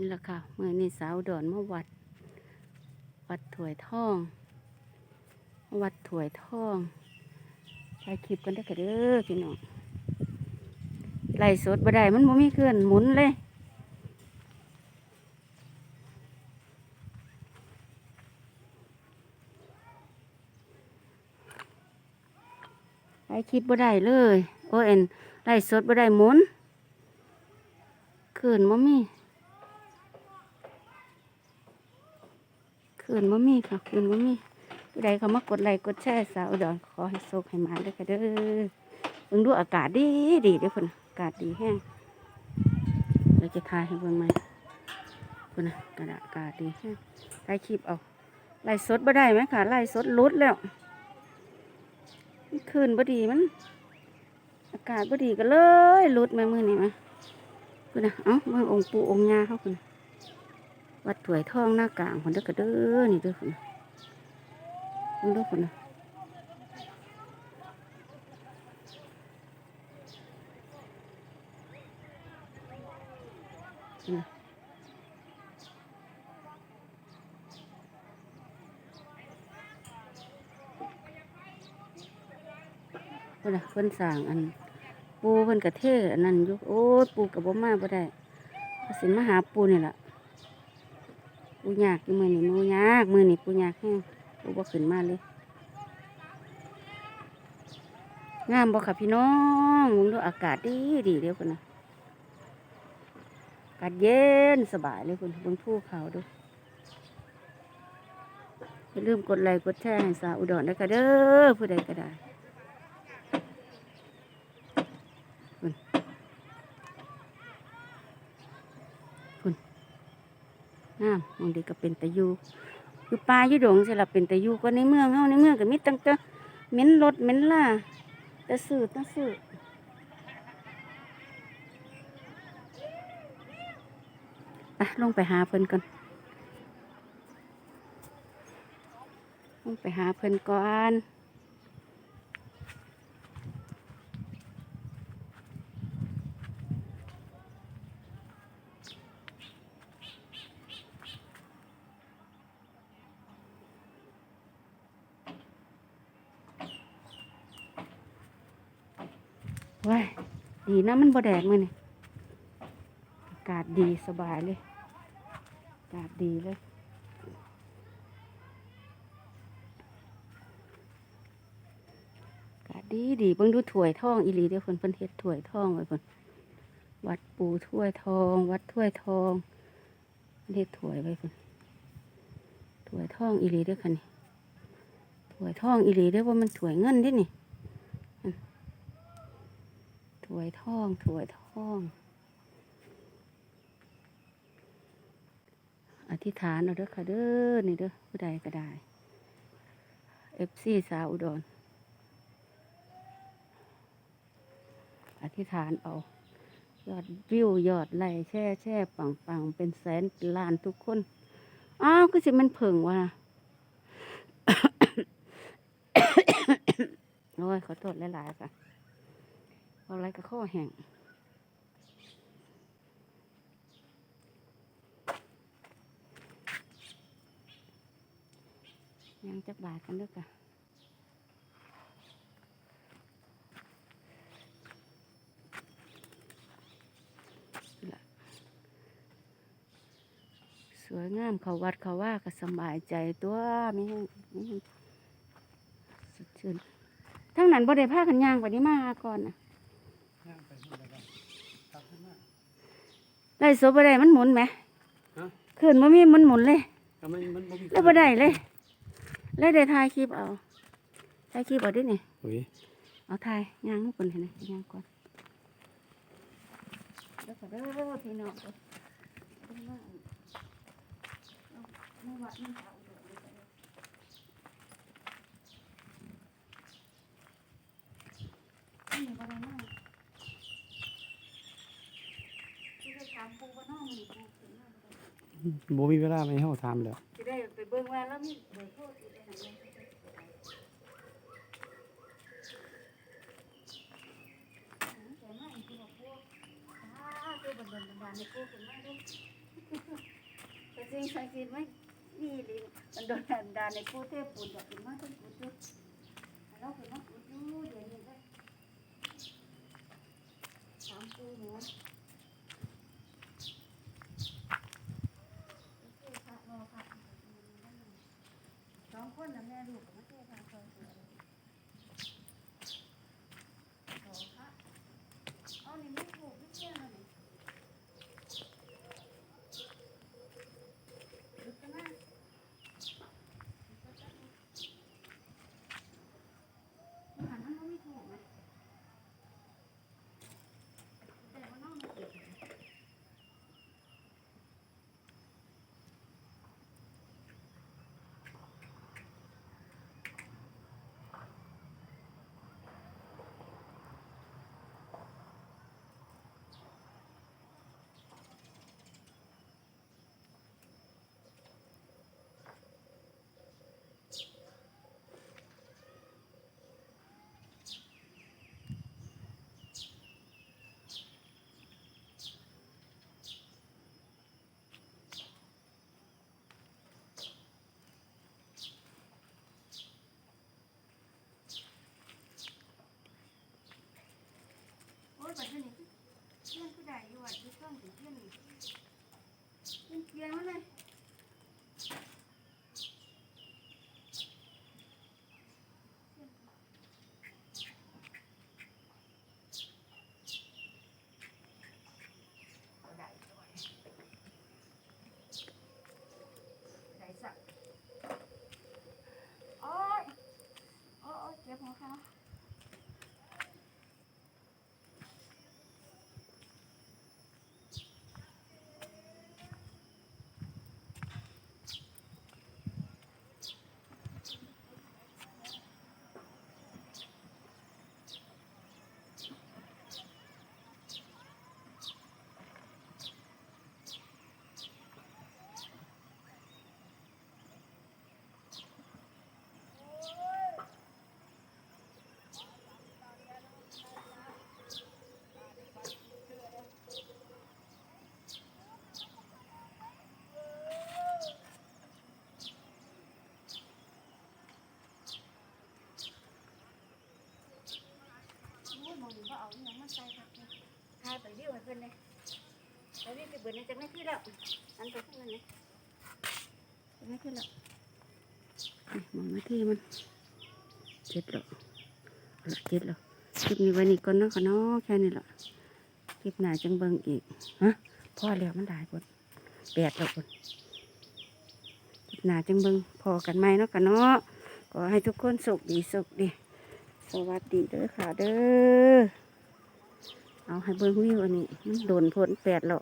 นี่แหละค่ะเมื่อนี่สาวดอนมาวัด วัดถวยทอง วัดถวยทองไปคลิปกันได้อค่เด้อพี่น้องไล่สดบ่ได้มันบ่มีเคลื่อนหมุนเลยไล่คลิปบ่ได้เลย โอเอ็นไล่สดบ่ได้หมุนเคลื่อนบ่มีเคลื่ อนบ่ามีค่ะเคลื่นบ่ามีผู้ใดเขามากดไลค์กดแชร์สาวดอนขอให้โชคให้มาด้วยค่ะเด้อเบิ่งดูอากาศดีดีเด้อพุ่นอากาศดีแห้งเราจะทายให้เบิ่งไหมพุ่นนะกระดาษอากาศดีแห้งไล่คลิปเอาไล่สดบ่ได้ไหมค่ะไล่สดลุดแล้วคืนบ่ดีมัน อากาศบ่ดีก็เลยลุดมามือนี่มาพุ่นนะเอ้าเบิ่งองค์ปูองค์ยาเขาพุ่นนะ วัดถวยทองหน้ากลางพุ่นเด้อก็เด้อนี่เด้อพุ่นน่เด้อพุ่นนะเพิ่นน่ะเพิ่นสั่งอัน ปูเพิ่นกระเทอันนั้นยู่โอ้ปูกับบ่มาบ่ได้สิมาหาปูนี่ล่ะ ปูยากมือนี้ปูยากมือนี้ปูยากแฮงปูบ่ขึ้นมาเลยงามบ่ค่ะพี่น้องมึงดูอากาศดีดีเด้อเพิ่นนะอากาศเย็นสบายเลยคุณบนภูเขาดูอย่าลืมกดไลค์กดแชร์ให้สาวอุดรด้วยค่ะเด้อผู้ใดก็ได้คุณคุณ น้ำมองดีก็เป็นตะยูอยู่ป่าอยู่ดงใช่ละเป็นตะยูก็ในเมืองเฮาในเมืองก็มีตั้งแต่เหม็นรถเหม็นล่าแต่สื่อตั้งสื่อไปลงไปหาเพิ่นก่อนลงไปหาเพิ่นก่อน ว้ายดีนะมันบ่แดดมื้อนี่อากาศดีสบายเลยอากาศดีเลยอากาศดีดีเบิ่งดูถ้วยทองอีหลีเด้อเพิ่นเพิ่นเฮ็ดถ้วยทองไว้เพิ่นวัดปูถ้วยทอง วัดถ้วยทองเฮ็ดถ้วยไว้เพิ่นถ้วยทองอีหลีเด้อค่ะนี่ถ้วยทองอีหลีเด้อว่ามันถ้วยเงินเด้นี่อืมถ้ วยทองถวยทอง อธิษฐานเอาเด้อค่ะเด้อนี่เด้อผู้ใดก็ได้เอฟซีสาวอุดรอธิษฐานเอายอดวิวยอดไลค์แช่แช่ปังปังเป็นแสนล้านทุกคน อ้าวก็สิมันเพิ่งว่ะโอ้ยขอโทษหลายๆค่ะ เอาอะไรก็ข้อแห้งยังจักบาทกันด้อค่ะล่ะสวยงามเขาวัดเขาว่าก็สบายใจตัวไม่ให้ไม่ให้สดชื่นทั้งนั้นบ่ได้พากันย่างไปนี้มาหาก่อนนะ ได้สบบ่ได้มันหมุนไหมฮะขึ้นบ่มีมันหมุนเลยก็มันมันบ่มีแล้วบ่ได้เลยแล้วได้ถ่ายคลิปเอาถ่ายคลิปเอาดิเนี่ยโอ้ยเอาถ่ายย่างให้คนเห็นไหมย่างก่อนแล้วก็เด้อพี่น้องเด้อเด้อมาเอาเอาวัดมันเอาเด้อเด้อเด้ออันนี้บ่ได้ามปูว่าน้องมีปูถึงมาบ่ได้บ่มีเวลาไม่ให้เฮาถามแล้วสิได้ไปเบิ่งว่าแล้วมีเบอร์โทรสิไปหาแม่แต่มาอีกทีบอกปู่ตาตัวบันดาลบันดาลให้ปู่ขึ้นมาเด้อแต่สิ่งศักดิ์สิทธิ์ไม่มีลิมันโดนดันดาในปูเทพปูนดอกขึ้นมาต้องปูจุดเราขึ้นมา 하는 거구나. ยบัดนี้เพื่อนผู้ใดอยู่วัดที่ต้องถึงเพื่อนเพื่อนเพียงมาเลยได้สักโอ้ยโอ้ยเจ็บหัวเขา โอ้ยมองดูว่าเอาอย่างมาใส่ครับทายไปเรียวให้เพิ่นเลย ไปเรียวไปเบิดในจังไม่ขึ้นแล้วอันไปข้างนั้นเลยจังไม่ขึ้นแล้วนี่มองหน้าที่มันเจ็ดแล้วเอาละเจ็ดแล้วคลิปนี้ไวันนี้ก่อนเนาะค่ะเนาะแค่นี้แหละคลิปหน้าจังเบิ่งอีกฮะพอแล้วมันได้ปนแปดแล้วปนคลิปหน้าจังเบิ่งพอกันไหมเนาะค่ะเนาะขอให้ทุกคนสุขดีสุขดีสวัสดีเด้อค่ะเด้อเอาให้เบิ่งวิวอันนี้มันโดนพ้นแปดแล้ว